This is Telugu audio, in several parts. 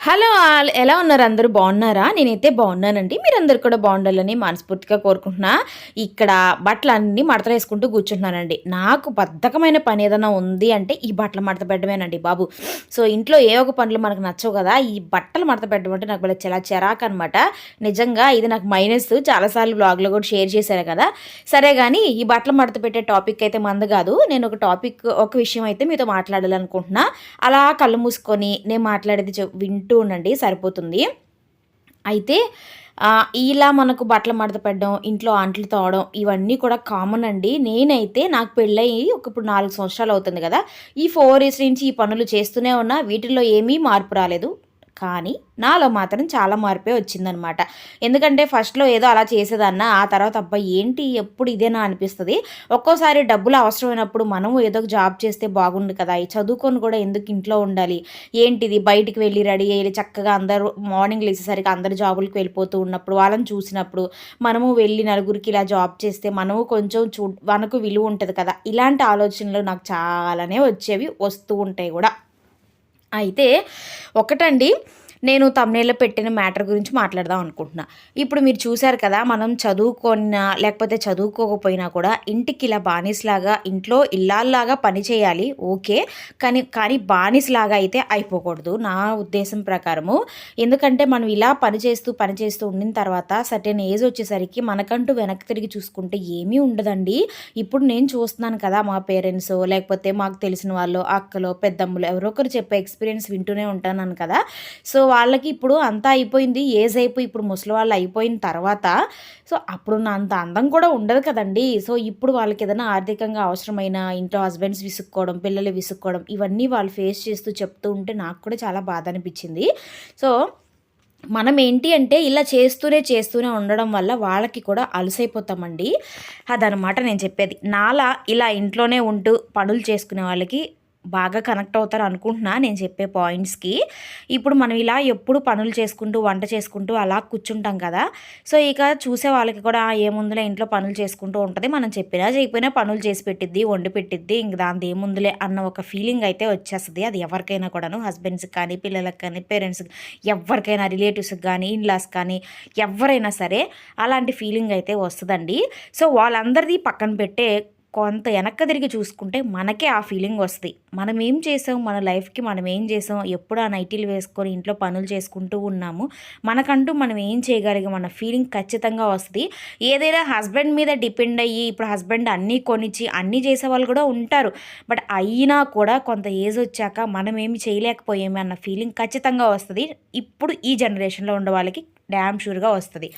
హలో ఆల్ ఎలా ఉన్నారు? అందరూ బాగున్నారా? నేనైతే బాగున్నానండి. మీరందరూ కూడా బాగుండాలని మనస్ఫూర్తిగా కోరుకుంటున్నా. ఇక్కడ బట్టలు అన్నీ మడతలు వేసుకుంటూ కూర్చుంటున్నానండి. నాకు బద్ధకమైన పని ఏదైనా ఉంది అంటే ఈ బట్టలు మడత పెట్టడమేనండి బాబు. సో ఇంట్లో ఏ ఒక పనులు మనకు నచ్చవు కదా. ఈ బట్టలు మడత పెట్టడం అంటే నాకు భలే చాలా చిరాకు అనమాట నిజంగా ఇది నాకు మైనస్. చాలాసార్లు బ్లాగ్లో కూడా షేర్ చేశాను కదా. సరే కానీ ఈ బట్టలు మడత పెట్టే టాపిక్ అయితే మంద కాదు. నేను ఒక టాపిక్ ఒక విషయం అయితే మీతో మాట్లాడాలనుకుంటున్నా. అలా కళ్ళు మూసుకొని నేను మాట్లాడేది చె- వింటూ ఉండండి సరిపోతుంది. అయితే ఇలా మనకు బట్టలు మడత పెట్టడం ఇంట్లో అంట్లు తోవడం ఇవన్నీ కూడా కామన్ అండి. నేనైతే నాకు పెళ్ళయి ఒక ఇప్పుడు నాలుగు సంవత్సరాలు అవుతుంది కదా ఈ ఫోర్ ఇయర్స్ నుంచి ఈ పనులు చేస్తూనే ఉన్నా వీటిల్లో ఏమీ మార్పు రాలేదు. కానీ నాలో మాత్రం చాలా మార్పే వచ్చిందనమాట. ఎందుకంటే ఫస్ట్లో ఏదో అలా చేసేదన్న ఆ తర్వాత అబ్బాయి ఏంటి ఎప్పుడు ఇదేనా అనిపిస్తుంది. ఒక్కోసారి డబ్బులు అవసరమైనప్పుడు మనం ఏదో ఒక జాబ్ చేస్తే బాగుండు కదా ఈ చదువుకొని కూడా ఎందుకు ఇంట్లో ఉండాలి? ఏంటిది? బయటికి వెళ్ళి రెడీ అయ్యి చక్కగా అందరూ మార్నింగ్ లేచేసరికి అందరు జాబులకు వెళ్ళిపోతూ ఉన్నప్పుడు వాళ్ళని చూసినప్పుడు మనము వెళ్ళి నలుగురికి ఇలా జాబ్ చేస్తే మనము కొంచెం చూ మనకు విలువ ఉంటుంది కదా. ఇలాంటి ఆలోచనలు నాకు చాలానే వచ్చేవి వస్తూ ఉంటాయి కూడా. అయితే ఒకటండి నేను తమ్నేలో పెట్టిన మ్యాటర్ గురించి మాట్లాడదాం అనుకుంటున్నా. ఇప్పుడు మీరు చూశారు కదా మనం చదువుకున్నా లేకపోతే చదువుకోకపోయినా కూడా ఇంటికి ఇలా బానిసలాగా ఇంట్లో ఇల్లాల్లాగా పని చేయాలి ఓకే. కానీ కానీ బానిసలాగా అయితే అయిపోకూడదు నా ఉద్దేశం ప్రకారము. ఎందుకంటే మనం ఇలా పని చేస్తూ పని చేస్తూ ఉండిన తర్వాత సర్టెన్ ఏజ్ వచ్చేసరికి మనకంటూ వెనక్కి తిరిగి చూసుకుంటే ఏమీ ఉండదండి. ఇప్పుడు నేను చూస్తున్నాను కదా మా పేరెంట్స్ లేకపోతే మాకు తెలిసిన వాళ్ళు అక్కలో పెద్దమ్మలు ఎవరో ఒకరు చెప్పే ఎక్స్పీరియన్స్ వింటూనే ఉంటాను కదా. సో వాళ్ళకి ఇప్పుడు అంతా అయిపోయింది ఏజ్ అయిపోయి ఇప్పుడు ముసలి వాళ్ళు అయిపోయిన తర్వాత సో అప్పుడు నా అంత అందం కూడా ఉండదు కదండి. సో ఇప్పుడు వాళ్ళకి ఏదైనా ఆర్థికంగా అవసరమైన ఇంట్లో హస్బెండ్స్ విసుక్కోవడం పిల్లలు విసుక్కోవడం ఇవన్నీ వాళ్ళు ఫేస్ చేస్తూ చెప్తూ ఉంటే నాకు కూడా చాలా బాధ అనిపించింది. సో మనం ఏంటి అంటే ఇలా చేస్తూనే చేస్తూనే ఉండడం వల్ల వాళ్ళకి కూడా అలసైపోతామండి. అదనమాట నేను చెప్పేది. నాలా ఇలా ఇంట్లోనే ఉంటూ పనులు చేసుకునే వాళ్ళకి బాగా కనెక్ట్ అవుతారు అనుకుంటున్నా నేను చెప్పే పాయింట్స్కి. ఇప్పుడు మనం ఇలా ఎప్పుడు పనులు చేసుకుంటూ వంట చేసుకుంటూ అలా కూర్చుంటాం కదా. సో ఇక చూసే వాళ్ళకి కూడా ఏముందిలే ఏముందులే ఇంట్లో పనులు చేసుకుంటూ ఉంటుంది. మనం చెప్పినా చేయకపోయినా పనులు చేసి పెట్టిద్ది వండి పెట్టిద్ది ఇంక దాని ఏముందిలే అన్న ఒక ఫీలింగ్ అయితే వచ్చేస్తుంది. అది ఎవరికైనా కూడాను హస్బెండ్స్కి కానీ పిల్లలకి కానీ పేరెంట్స్కి ఎవరికైనా రిలేటివ్స్కి కానీ ఇన్లాస్ కానీ ఎవరైనా సరే అలాంటి ఫీలింగ్ అయితే వస్తుందండి. సో వాళ్ళందరిది పక్కన పెట్టే కొంత వెనక్కి తిరిగి చూసుకుంటే మనకే ఆ ఫీలింగ్ వస్తుంది. మనం ఏం చేసాం? మన లైఫ్కి మనం ఏం చేసాం? ఎప్పుడు ఆ నైటీలు వేసుకొని ఇంట్లో పనులు చేసుకుంటూ ఉన్నాము. మనకంటూ మనం ఏం చేయగలిగే మన ఫీలింగ్ ఖచ్చితంగా వస్తుంది. ఏదైనా హస్బెండ్ మీద డిపెండ్ అయ్యి ఇప్పుడు హస్బెండ్ అన్నీ కొనిచ్చి అన్నీ చేసే వాళ్ళు కూడా ఉంటారు. బట్ అయినా కూడా కొంత ఏజ్ వచ్చాక మనం ఏమి చేయలేకపోయామే అన్న ఫీలింగ్ ఖచ్చితంగా వస్తుంది. ఇప్పుడు ఈ జనరేషన్లో ఉండే వాళ్ళకి డ్యామ్ షూర్గా వస్తుంది.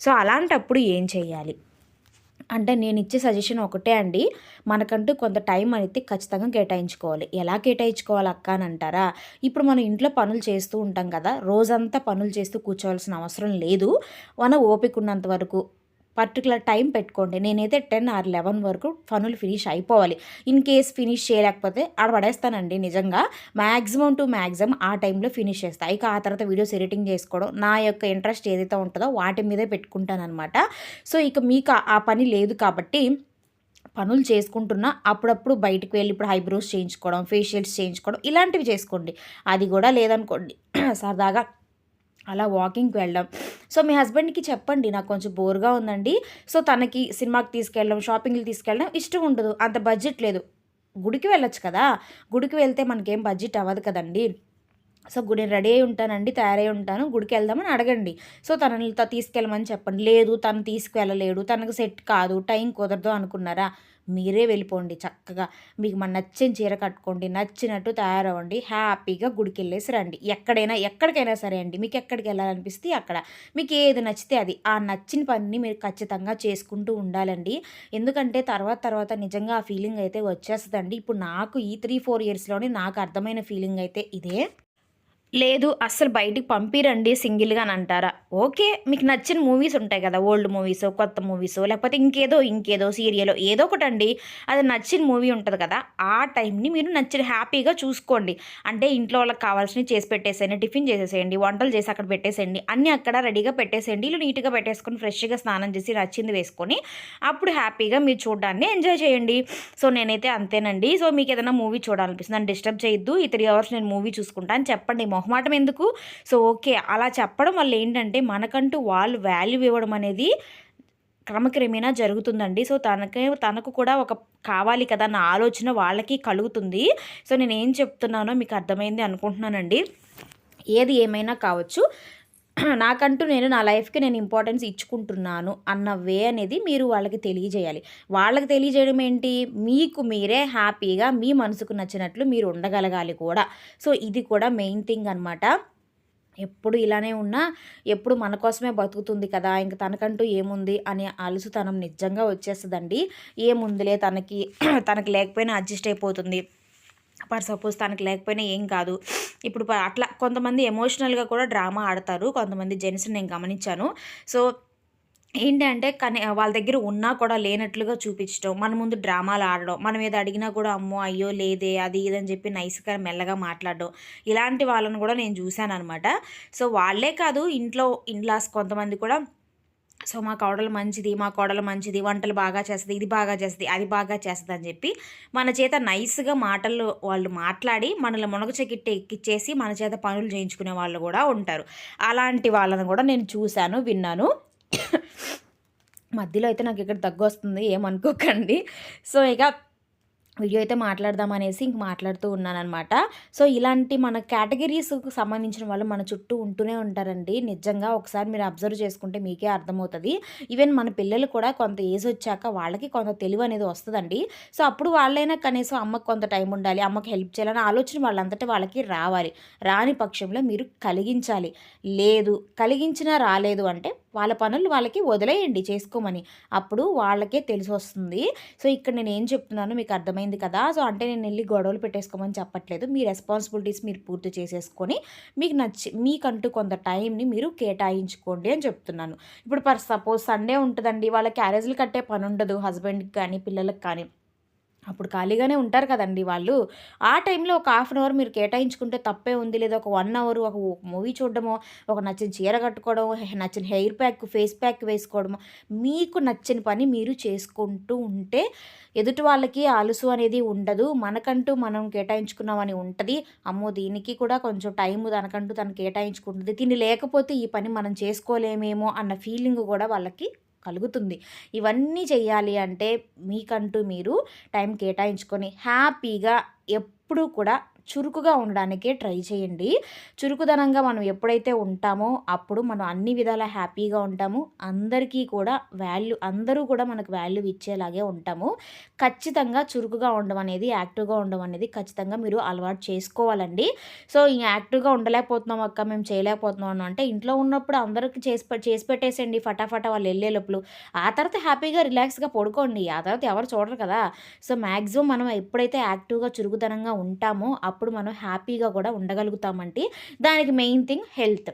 సో అలాంటప్పుడు ఏం చేయాలి? అంటే నేను ఇచ్చే సజెషన్ ఒకటే అండి. మనకంటూ కొంత టైం అయితే ఖచ్చితంగా కేటాయించుకోవాలి. ఎలా కేటాయించుకోవాలి అక్క అని అంటారా? ఇప్పుడు మనం ఇంట్లో పనులు చేస్తూ ఉంటాం కదా రోజంతా పనులు చేస్తూ కూర్చోవాల్సిన అవసరం లేదు. మన ఓపిక ఉన్నంత వరకు పర్టికులర్ టైం పెట్టుకోండి. నేనైతే టెన్ ఆర్ లెవెన్ వరకు పనులు ఫినిష్ అయిపోవాలి. ఇన్ కేస్ ఫినిష్ చేయలేకపోతే ఆడ పడేస్తానండి నిజంగా. మ్యాక్సిమం టు మ్యాక్సిమం ఆ టైంలో ఫినిష్ చేస్తాను ఇక ఆ తర్వాత వీడియోస్ ఎడిటింగ్ చేసుకోవడం నా యొక్క ఇంట్రెస్ట్ ఏదైతే ఉంటుందో వాటి మీదే పెట్టుకుంటానమాట సో ఇక మీకు ఆ- ఆ పని లేదు కాబట్టి పనులు చేసుకుంటున్నా అప్పుడప్పుడు బయటకు వెళ్ళి ఇప్పుడు ఐబ్రోస్ చేయించుకోవడం ఫేషియల్స్ చేయించుకోవడం ఇలాంటివి చేసుకోండి. అది కూడా లేదనుకోండి సరదాగా అలా వాకింగ్కి వెళ్ళడం. సో మీ హస్బెండ్కి చెప్పండి నాకు కొంచెం బోర్గా ఉందండి. సో తనకి సినిమాకి తీసుకెళ్ళడం షాపింగ్కి తీసుకెళ్ళడం ఇష్టం ఉండదు. అంత బడ్జెట్ లేదు. గుడికి వెళ్ళొచ్చు కదా? గుడికి వెళ్తే మనకేం బడ్జెట్ అవ్వదు కదండి. సో గుడి రెడీ అయి ఉంటానండి తయారై ఉంటాను. గుడికి వెళ్దామని అడగండి. సో తనని తీసుకెళ్ళమని చెప్పండి. లేదు తను తీసుకువెళ్ళలేడు తనకు సెట్ కాదు టైం కుదరదు అనుకున్నారా? మీరే వెళ్ళిపోండి చక్కగా. మీకు మన నచ్చిన చీర కట్టుకోండి నచ్చినట్టు తయారవ్వండి హ్యాపీగా గుడికి వెళ్ళేసి రండి. ఎక్కడైనా ఎక్కడికైనా సరే అండి మీకు ఎక్కడికి వెళ్ళాలనిపిస్తే అక్కడ. మీకు ఏది నచ్చితే అది. ఆ నచ్చిన పనిని మీరు ఖచ్చితంగా చేసుకుంటూ ఉండాలండి. ఎందుకంటే తర్వాత తర్వాత నిజంగా ఆ ఫీలింగ్ అయితే వచ్చేస్తుందండి. ఇప్పుడు నాకు ఈ త్రీ ఫోర్ ఇయర్స్లోనే నాకు అర్థమైన ఫీలింగ్ అయితే ఇదే. లేదు అస్సలు బయటికి పంపిరండి సింగిల్గా అని అంటారా? ఓకే మీకు నచ్చిన మూవీస్ ఉంటాయి కదా ఓల్డ్ మూవీస్ కొత్త మూవీస్ లేకపోతే ఇంకేదో ఇంకేదో సీరియల్ ఏదో ఒకటి అండి అది నచ్చిన మూవీ ఉంటుంది కదా ఆ టైంని మీరు నచ్చిన హ్యాపీగా చూసుకోండి. అంటే ఇంట్లో వాళ్ళకి కావాల్సినవి చేసి పెట్టేసేయండి టిఫిన్ చేసేసేయండి వంటలు చేసి అక్కడ పెట్టేసేయండి అన్నీ అక్కడ రెడీగా పెట్టేసేయండి ఇల్లు నీట్గా పెట్టేసుకొని ఫ్రెష్గా స్నానం చేసి నచ్చింది వేసుకొని అప్పుడు హ్యాపీగా మీరు చూడడాన్ని ఎంజాయ్ చేయండి. సో నేనైతే అంతేనండి. సో మీకు ఏదైనా మూవీ చూడాలనిపిస్తుంది నన్ను డిస్టర్బ్ చేయొద్దు ఈ త్రీ అవర్స్ నేను మూవీ చూసుకుంటాను చెప్పండి మొహమాటం ఎందుకు? సో ఓకే అలా చెప్పడం వల్ల ఏంటంటే మనకంటూ వాళ్ళు వాల్యూ ఇవ్వడం అనేది క్రమక్రమేణా జరుగుతుందండి. సో తనకే తనకు కూడా ఒక కావాలి కదా అన్న ఆలోచన వాళ్ళకి కలుగుతుంది. సో నేను ఏం చెప్తున్నానో మీకు అర్థమైంది అనుకుంటున్నానండి. ఏది ఏమైనా కావచ్చు. నాకంటూ నేను నా లైఫ్కి నేను ఇంపార్టెన్స్ ఇచ్చుకుంటున్నాను అన్న వే అనేది మీరు వాళ్ళకి తెలియజేయాలి. వాళ్ళకి తెలియజేయడం ఏంటి? మీకు మీరే హ్యాపీగా మీ మనసుకు నచ్చినట్లు మీరు ఉండగలగాలి కూడా. సో ఇది కూడా మెయిన్ థింగ్ అనమాట ఎప్పుడు ఇలానే ఉన్నా ఎప్పుడు మన కోసమే బతుకుతుంది కదా ఇంక తనకంటూ ఏముంది అనే అలుసుతనం నిజంగా వచ్చేస్తుందండి. ఏముందిలే తనకి తనకి లేకపోయినా అడ్జస్ట్ అయిపోతుంది. పర్ సపోజ్ తనకు లేకపోయినా ఏం కాదు. ఇప్పుడు అట్లా కొంతమంది ఎమోషనల్గా కూడా డ్రామా ఆడతారు. కొంతమంది జెంట్స్ని నేను గమనించాను. సో ఏంటంటే కనీ వాళ్ళ దగ్గర ఉన్నా కూడా లేనట్లుగా చూపించడం మన ముందు డ్రామాలు ఆడడం మనం ఏదో అడిగినా కూడా అమ్మో అయ్యో లేదే అది ఇదని చెప్పి నైస్గా మెల్లగా మాట్లాడడం ఇలాంటి వాళ్ళని కూడా నేను చూశాను అనమాట సో వాళ్ళే కాదు ఇంట్లో ఇన్లాస్ కొంతమంది కూడా సో మా కోడలు మంచిది మా కోడలు మంచిది వంటలు బాగా చేస్తుంది ఇది బాగా చేస్తుంది అది బాగా చేస్తుంది అని చెప్పి మన చేత నైస్గా మాటలు వాళ్ళు మాట్లాడి మనల్ని మునగ చెక్కిట్టి ఎక్కిచ్చేసి మన చేత పనులు చేయించుకునే వాళ్ళు కూడా ఉంటారు. అలాంటి వాళ్ళని కూడా నేను చూశాను విన్నాను. మధ్యలో అయితే నాకు ఇక్కడ దగ్గు వస్తుంది ఏమనుకోకండి. సో ఇక వీడియో అయితే మాట్లాడదాం అనేసి ఇంక మాట్లాడుతూ ఉన్నానమాట సో ఇలాంటి మన కేటగిరీస్కి సంబంధించిన వాళ్ళు మన చుట్టూ ఉంటూనే ఉంటారండి. నిజంగా ఒకసారి మీరు అబ్జర్వ్ చేసుకుంటే మీకే అర్థమవుతుంది. ఈవెన్ మన పిల్లలు కూడా కొంత ఏజ్ వచ్చాక వాళ్ళకి కొంత తెలివి అనేది వస్తుందండి. సో అప్పుడు వాళ్ళైనా కనీసం అమ్మకు కొంత టైం ఉండాలి అమ్మకి హెల్ప్ చేయాలని ఆలోచన వాళ్ళంతటా వాళ్ళకి రావాలి. రాని పక్షంలో మీరు కలిగించాలి. లేదు కలిగించినా రాలేదు అంటే వాళ్ళ పనులు వాళ్ళకి వదిలేయండి చేసుకోమని. అప్పుడు వాళ్ళకే తెలిసి వస్తుంది సో ఇక్కడ నేను ఏం చెప్తున్నాను మీకు అర్థమైంది కదా. సో అంటే నేను వెళ్ళి గొడవలు పెట్టేసుకోమని చెప్పట్లేదు. మీ రెస్పాన్సిబిలిటీస్ మీరు పూర్తి చేసేసుకొని మీకు నచ్చి మీకంటూ కొంత టైంని మీరు కేటాయించుకోండి అని చెప్తున్నాను. ఇప్పుడు పర్ సపోజ్ సండే ఉంటుందండి. వాళ్ళ క్యారేజ్లు కట్టే పని ఉండదు హస్బెండ్కి కానీ పిల్లలకు కానీ. అప్పుడు ఖాళీగానే ఉంటారు కదండి వాళ్ళు. ఆ టైంలో ఒక హాఫ్ అన్ అవర్ మీరు కేటాయించుకుంటే తప్పే ఉంది. లేదా ఒక వన్ అవర్ ఒక మూవీ చూడడమో ఒక నచ్చిన చీర కట్టుకోవడం నచ్చిన హెయిర్ ప్యాక్ ఫేస్ ప్యాక్ వేసుకోవడము మీకు నచ్చిన పని మీరు చేసుకుంటూ ఉంటే ఎదుటి వాళ్ళకి అలుసు అనేది ఉండదు. మనకంటూ మనం కేటాయించుకున్నామని ఉంటుంది. అమ్మో దీనికి కూడా కొంచెం టైం తనకంటూ తను కేటాయించుకుంటుంది. దీన్ని లేకపోతే ఈ పని మనం చేసుకోలేమేమో అన్న ఫీలింగ్ కూడా వాళ్ళకి కలుగుతుంది. ఇవన్నీ చేయాలి అంటే మీకంటూ మీరు టైం కేటాయించుకొని హ్యాపీగా ఎప్పుడు కూడా చురుకుగా ఉండడానికే ట్రై చేయండి. చురుకుదనంగా మనం ఎప్పుడైతే ఉంటామో అప్పుడు మనం అన్ని విధాల హ్యాపీగా ఉంటాము. అందరికీ కూడా వాల్యూ అందరూ కూడా మనకు వాల్యూ ఇచ్చేలాగే ఉంటాము. ఖచ్చితంగా చురుకుగా ఉండడం అనేది యాక్టివ్గా ఉండడం అనేది ఖచ్చితంగా మీరు అలవాటు చేసుకోవాలండి. సో ఈ యాక్టివ్గా ఉండలేకపోతున్నాం అక్క మేము చేయలేకపోతున్నాం అంటే ఇంట్లో ఉన్నప్పుడు అందరికీ చేసి చేసి పెట్టేసేయండి ఫటాఫట వాళ్ళు వెళ్ళే లోపల. ఆ తర్వాత హ్యాపీగా రిలాక్స్గా పడుకోండి. ఆ తర్వాత ఎవరు చూడరు కదా. సో మ్యాక్సిమం మనం ఎప్పుడైతే యాక్టివ్గా చురుకుదనంగా ఉంటామో అప్పుడు మనం హ్యాపీగా కూడా ఉండగలుగుతామంటే దానికి మెయిన్ థింగ్ హెల్త్.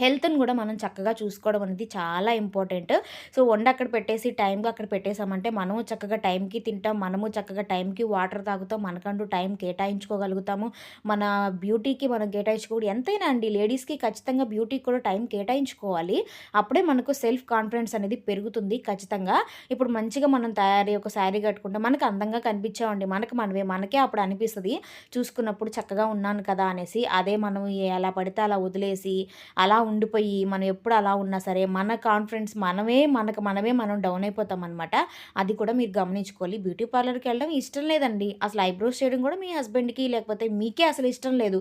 హెల్త్ని కూడా మనం చక్కగా చూసుకోవడం అనేది చాలా ఇంపార్టెంట్. సో వండ అక్కడ పెట్టేసి టైంకి అక్కడ పెట్టేసామంటే మనము చక్కగా టైంకి తింటాం మనము చక్కగా టైంకి వాటర్ తాగుతాం మనకంటూ టైం కేటాయించుకోగలుగుతాము. మన బ్యూటీకి మనం కేటాయించుకోవడం ఎంతైనా అండి లేడీస్కి ఖచ్చితంగా బ్యూటీకి కూడా టైం కేటాయించుకోవాలి. అప్పుడే మనకు సెల్ఫ్ కాన్ఫిడెన్స్ అనేది పెరుగుతుంది ఖచ్చితంగా. ఇప్పుడు మంచిగా మనం తయారీ ఒక శారీ కట్టుకుంటే మనకు అందంగా కనిపించామండి. మనకు మనమే మనకే అప్పుడు అనిపిస్తుంది. చూసుకున్నప్పుడు చక్కగా ఉన్నాను కదా అనేసి అదే మనం ఎలా పడితే అలా వదిలేసి అలా ఉండిపోయి మనం ఎప్పుడు అలా ఉన్నా సరే మన కాన్ఫిడెన్స్ మనమే మనకు మనమే మనం డౌన్ అయిపోతాం అనమాట అది కూడా మీరు గమనించుకోవాలి. బ్యూటీ పార్లర్కి వెళ్ళడం ఇష్టం లేదండి. అసలు ఐబ్రోస్ చేయడం కూడా మీ హస్బెండ్కి లేకపోతే మీకే అసలు ఇష్టం లేదు.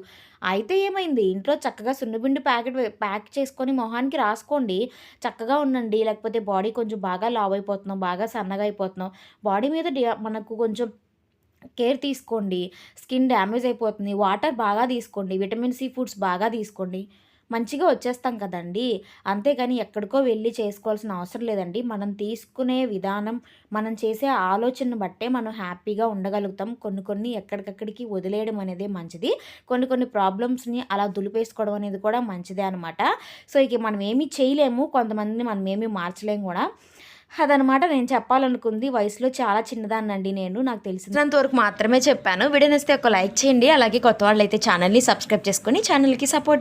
అయితే ఏమైంది? ఇంట్లో చక్కగా సున్నబిండి ప్యాకెట్ ప్యాక్ చేసుకొని మొహానికి రాసుకోండి. చక్కగా ఉండండి. లేకపోతే బాడీ కొంచెం బాగా లావ్ అయిపోతున్నాం బాగా సన్నగా అయిపోతున్నాం. బాడీ మీద మనకు కొంచెం కేర్ తీసుకోండి. స్కిన్ డ్యామేజ్ అయిపోతుంది. వాటర్ బాగా తీసుకోండి. విటమిన్ సి ఫుడ్స్ బాగా తీసుకోండి. మంచిగా వచ్చేస్తాం కదండి. అంతేగాని ఎక్కడికో వెళ్ళి చేసుకోవాల్సిన అవసరం లేదండి. మనం తీసుకునే విధానం మనం చేసే ఆలోచనను బట్టే మనం హ్యాపీగా ఉండగలుగుతాం. కొన్ని కొన్ని ఎక్కడికక్కడికి వదిలేయడం అనేది మంచిది. కొన్ని కొన్ని ప్రాబ్లమ్స్ని అలా దులిపేసుకోవడం అనేది కూడా మంచిదే అనమాట సో ఇక మనం ఏమీ చేయలేము. కొంతమందిని మనం ఏమీ మార్చలేము కూడా. అదనమాట నేను చెప్పాలనుకుంది. వయసులో చాలా చిన్నదాన్నండి నేను. నాకు తెలిసినంత వరకు మాత్రమే చెప్పాను. వీడియో నస్తే ఒక లైక్ చేయండి. అలాగే కొత్త వాళ్ళు అయితే ఛానల్ని సబ్స్క్రైబ్ చేసుకొని ఛానల్కి సపోర్ట్